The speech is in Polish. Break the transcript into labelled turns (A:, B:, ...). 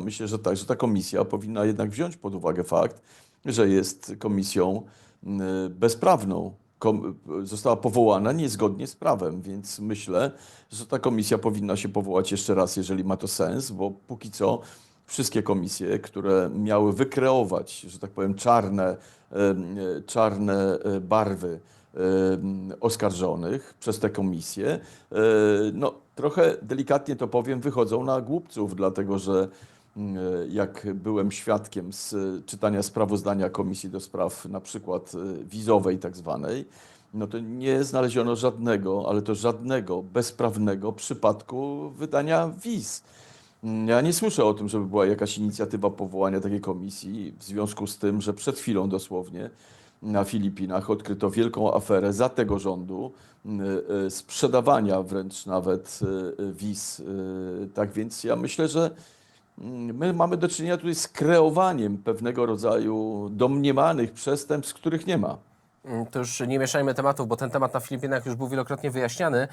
A: Myślę, że ta komisja powinna jednak wziąć pod uwagę fakt, że jest komisją mm, bezprawną. Kom, została powołana niezgodnie z prawem, więc myślę, że ta komisja powinna się powołać jeszcze raz, jeżeli ma to sens, bo póki co wszystkie komisje, które miały wykreować, że tak powiem, czarne, czarne e, barwy oskarżonych przez tę komisję, e, no trochę delikatnie to powiem, wychodzą na głupców, dlatego że jak byłem świadkiem z e, czytania sprawozdania Komisji do Spraw na przykład e, wizowej tak zwanej, no to nie znaleziono żadnego, ale to żadnego bezprawnego przypadku wydania wiz. Ja nie słyszę o tym, żeby była jakaś inicjatywa powołania takiej komisji, w związku z tym, że przed chwilą dosłownie na Filipinach odkryto wielką aferę za tego rządu, e, sprzedawania wręcz nawet e, e, wiz. E, Tak więc ja myślę, że my mamy do czynienia tutaj z kreowaniem pewnego rodzaju domniemanych przestępstw, których nie ma.
B: Mm, To już nie mieszajmy tematów, bo ten temat na Filipinach już był wielokrotnie wyjaśniany.